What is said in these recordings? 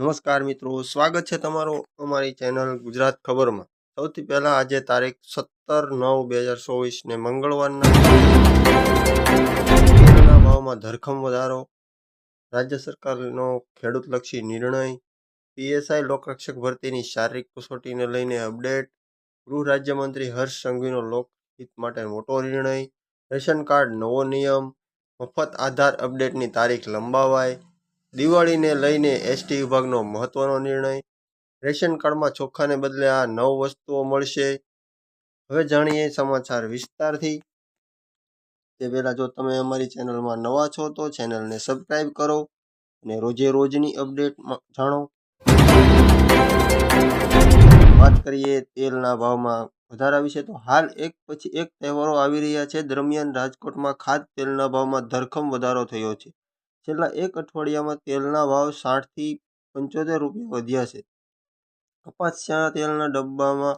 નમસ્કાર મિત્રો, સ્વાગત છે તમારો અમારી ચેનલ ગુજરાત ખબરમાં. સૌથી પહેલા આજે તારીખ સત્તર નવ બે હજાર ચોવીસને મંગળવારના ભાવમાં ધરખમ વધારો, રાજ્ય સરકારનો ખેડૂતલક્ષી નિર્ણય, પીએસઆઈ લોકરક્ષક ભરતીની શારીરિક કસોટીને લઈને અપડેટ, ગૃહ રાજ્યમંત્રી હર્ષ સંઘવીનો લોકહિત માટે મોટો નિર્ણય, રેશન કાર્ડ નવો નિયમ, મફત આધાર અપડેટની તારીખ લંબાવાય દિવાળીને લઈને એસટી વિભાગનો મહત્વનો નિર્ણય. રેશન કાર્ડમાં ચોખાને બદલે આ નવ વસ્તુઓ મળશે. હવે જાણીએ સમાચાર વિસ્તારથી. તે પહેલાં જો તમે અમારી ચેનલમાં નવા છો તો ચેનલને સબસ્ક્રાઈબ કરો અને રોજે રોજની અપડેટ જાણો. વાત કરીએ તેલના ભાવમાં વધારા વિશે તો હાલ એક પછી એક તહેવારો આવી રહ્યા છે. દરમિયાન રાજકોટમાં ખાદ્ય તેલના ભાવમાં ધરખમ વધારો થયો છે. છેલ્લા એક અઠવાડિયામાં તેલના ભાવ સાઠથી પંચોતેર રૂપિયા વધ્યા છે. કપાસિયા તેલના ડબ્બામાં,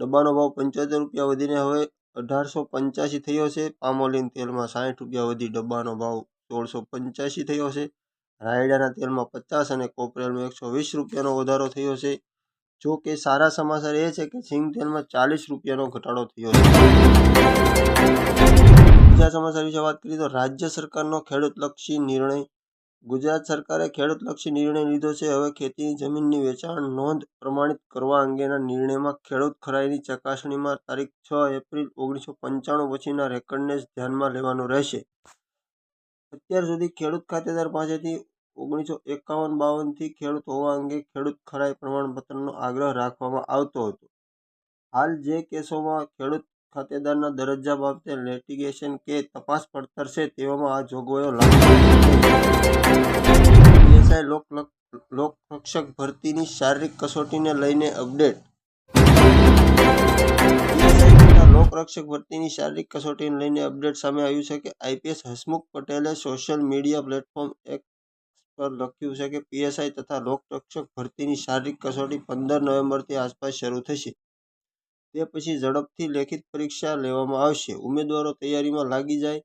ડબ્બાનો ભાવ પંચોતેર રૂપિયા વધીને હવે અઢારસો પંચ્યાસી થયો છે. પામોલીન તેલમાં સાઠ રૂપિયા વધી, ડબ્બાનો ભાવ સોળસો પંચ્યાસી થયો છે. રાયડાના તેલમાં પચાસ અને કોપરેલમાં એકસો વીસ રૂપિયાનો વધારો થયો છે. જો કે સારા સમાચાર એ છે કે સિંગ તેલમાં ચાલીસ રૂપિયાનો ઘટાડો થયો છે. બીજા સમાચાર વિશે વાત કરીએ તો રાજ્ય સરકારનો ખેડૂતલક્ષી નિર્ણય. ગુજરાત સરકારે ખેડૂતલક્ષી નિર્ણય લીધો છે. હવે ખેતીની જમીનની વેચાણ નોંધ પ્રમાણિત કરવા અંગેના નિર્ણયમાં ખેડૂત ખરાઈની ચકાસણીમાં તારીખ છ એપ્રિલ ઓગણીસો પંચાણું પછીના રેકર્ડને જ ધ્યાનમાં લેવાનું રહેશે. અત્યાર સુધી ખેડૂત ખાતેદાર પાસેથી ઓગણીસો એકાવન બાવનથી ખેડૂત હોવા અંગે ખેડૂત ખરાઈ પ્રમાણપત્રનો આગ્રહ રાખવામાં આવતો હતો. હાલ જે કેસોમાં ખેડૂત ખાતેદારના દરજ્જા બાબતે લેટિગેશન કે તપાસ પડતર છે તેવામાં આ જોગવાઈઓ લાગુ પીએસઆઈ લોક લોકરક્ષક ભરતીની શારીરિક કસોટીને લઈને અપડેટ લોકરક્ષક ભરતીની શારીરિક કસોટીને લઈને અપડેટ સામે આવ્યું છે કે આઈપીએસ હસમુખ પટેલે સોશિયલ મીડિયા પ્લેટફોર્મ એક પર લખ્યું છે કે પીએસઆઈ તથા લોકરક્ષક ભરતીની શારીરિક કસોટી પંદર નવેમ્બરથી આસપાસ શરૂ થશે. તે પછી ઝડપથી લેખિત પરીક્ષા લેવામાં આવશે. ઉમેદવારો તૈયારીમાં લાગી જાય.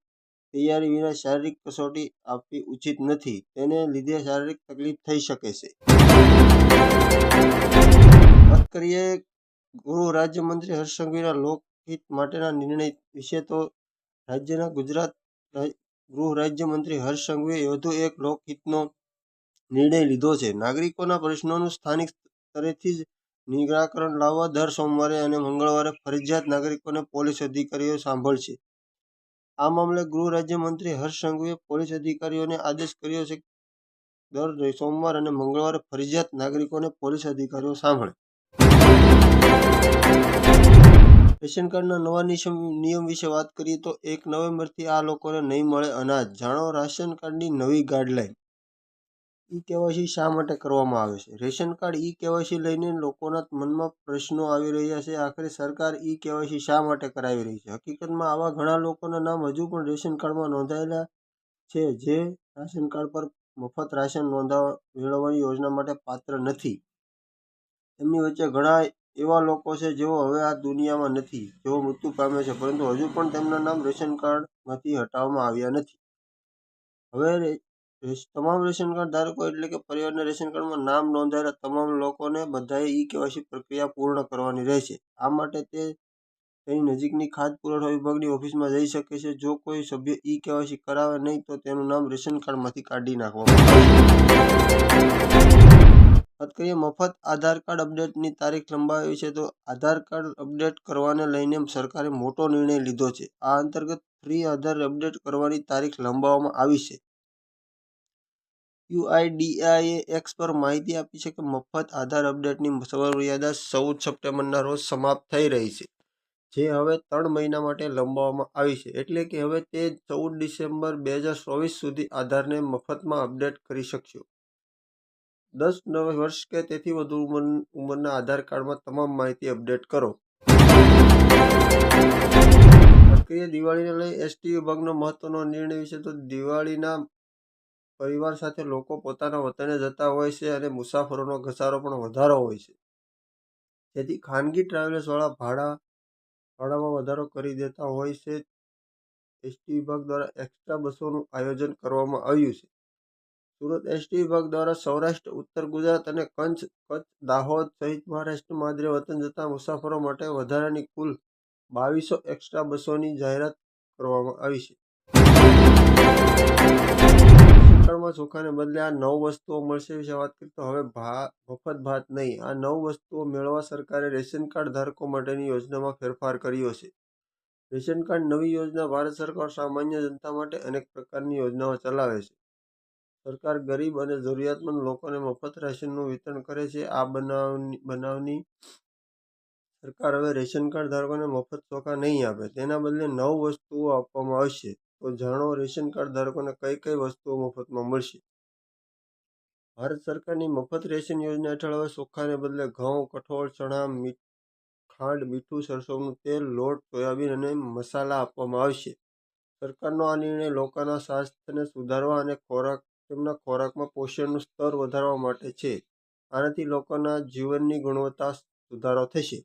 તૈયારી વિના શારીરિક કસોટી આપવી ઉચિત નથી. તેને લીધે શારીરિક તકલીફ થઈ શકે છે. વાત કરીએ ગૃહ રાજ્યમંત્રી હર્ષ સંઘવીના લોકહિત માટેના નિર્ણય વિશે તો રાજ્યના ગુજરાત ગૃહ રાજ્યમંત્રી હર્ષ સંઘવીએ વધુ એક લોકહિતનો નિર્ણય લીધો છે. નાગરિકોના પ્રશ્નોનું સ્થાનિક સ્તરેથી જ નિરાકરણ લાવવા દર સોમવારે અને મંગળવારે ફરજિયાત નાગરિકોને પોલીસ અધિકારીઓ સાંભળશે. આ મામલે ગૃહ રાજ્યમંત્રી હર્ષ સંઘવીએ પોલીસ અધિકારીઓને આદેશ કર્યો છે દર સોમવાર અને મંગળવારે ફરજિયાત નાગરિકોને પોલીસ અધિકારીઓ સાંભળે. રેશન કાર્ડના નવા નિયમ વિશે વાત કરીએ તો એક નવેમ્બરથી આ લોકોને નહીં મળે અનાજ. જાણો, રાશન કાર્ડની નવી ગાઈડલાઈન. ઈ કેવાયસી શા માટે કરવામાં આવે છે? રેશન કાર્ડ ઈ કેવાયસી લઈને લોકોના મનમાં પ્રશ્નો આવી રહ્યા છે. આખરે સરકાર ઈ કેવાયસી શા માટે કરાવી રહી છે? હકીકતમાં આવા ઘણા લોકોના નામ હજુ પણ રેશન કાર્ડમાં નોંધાયેલા છે, જે રાશન કાર્ડ પર મફત રાશન નોંધાવા, મેળવવાની યોજના માટે પાત્ર નથી. એમની વચ્ચે ઘણા એવા લોકો છે જેઓ હવે આ દુનિયામાં નથી, જેઓ મૃત્યુ પામે છે, પરંતુ હજુ પણ તેમના નામ રેશન કાર્ડમાંથી હટાવવામાં આવ્યા નથી. હવે તમામ રેશન કાર્ડ ધારકો એટલે કે પરિવારના રેશન કાર્ડમાં નામ નોંધાયેલા તમામ લોકોને બધાએ ઈ કેવાયસી પ્રક્રિયા પૂર્ણ કરવાની રહેશે. આ માટે તે તેની નજીકની ખાદ્ય પુરવઠા વિભાગની ઓફિસમાં જઈ શકે છે. જો કોઈ સભ્ય ઈ કેવાયસી કરાવે નહીં તો તેનું નામ રેશન કાર્ડમાંથી કાઢી નાખવામાં વાત કરીએ મફત આધાર કાર્ડ અપડેટની તારીખ લંબાવી છે તો આધાર કાર્ડ અપડેટ કરવાને લઈને સરકારે મોટો નિર્ણય લીધો છે. આ અંતર્ગત ફ્રી આધાર અપડેટ કરવાની તારીખ લંબાવવામાં આવી છે. યુઆઈડીએઆઈએ એક્સ પર માહિતી આપી છે કે મફત આધાર અપડેટની સમયમર્યાદા ચૌદ સપ્ટેમ્બરના રોજ સમાપ્ત થઈ રહી છે, જે હવે ત્રણ મહિના માટે લંબાવવામાં આવી છે. એટલે કે હવે તે ચૌદ ડિસેમ્બર બે હજાર ચોવીસ સુધી આધારને મફતમાં અપડેટ કરી શકશો. દસ નવ વર્ષ કે તેથી વધુ ઉંમર, ઉંમરના આધાર કાર્ડમાં તમામ માહિતી અપડેટ કરો. કરીએ દિવાળીને લઈ એસટી વિભાગનો મહત્વનો નિર્ણય વિશે તો દિવાળીના પરિવાર સાથે લોકો પોતાના વતને જતા હોય છે અને મુસાફરોનો ઘસારો પણ વધારો હોય છે. જેથી ખાનગી ટ્રાવેલ્સવાળા ભાડા ભાડામાં વધારો કરી દેતા હોય છે. એસટી વિભાગ દ્વારા એક્સ્ટ્રા બસોનું આયોજન કરવામાં આવ્યું છે. સુરત એસટી વિભાગ દ્વારા સૌરાષ્ટ્ર, ઉત્તર ગુજરાત અને કચ્છ કચ્છ, દાહોદ સહિત મહારાષ્ટ્ર માદરે વતન જતા મુસાફરો માટે વધારાની કુલ બાવીસો એક્સ્ટ્રા બસોની જાહેરાત કરવામાં આવી છે. રેશન ચોખાને બદલે આ નવ વસ્તુઓ મળશે વિશે વાત કરીએ તો હવે ભા, મફત ભાત નહીં. આ નવ વસ્તુઓ મેળવવા સરકારે રેશન કાર્ડ ધારકો માટેની યોજનામાં ફેરફાર કર્યો છે. રેશન કાર્ડ નવી યોજના ભારત સરકાર સામાન્ય જનતા માટે અનેક પ્રકારની યોજનાઓ ચલાવે છે. સરકાર ગરીબ અને જરૂરિયાતમંદ લોકોને મફત રાશનનું વિતરણ કરે છે. આ બનાવની બનાવની સરકાર હવે રેશન કાર્ડ ધારકોને મફત ચોખા નહીં આપે. તેના બદલે નવ વસ્તુઓ આપવામાં આવશે. તો જાણો, રેશન કાર્ડ ધારકોને કઈ કઈ વસ્તુઓ મફતમાં મળશે? ભારત સરકારની મફત રેશન યોજના હેઠળ હવે ચોખાને બદલે ઘઉં, કઠોળ, ચણા મીઠ ખાંડ, મીઠું સરસવનું તેલ, લોટ, સોયાબીન અને મસાલા આપવામાં આવશે. સરકારનો આ નિર્ણય લોકોના સ્વાસ્થ્યને સુધારવા અને ખોરાક, તેમના ખોરાકમાં પોષણનું સ્તર વધારવા માટે છે. આનાથી લોકોના જીવનની ગુણવત્તા સુધારો થશે.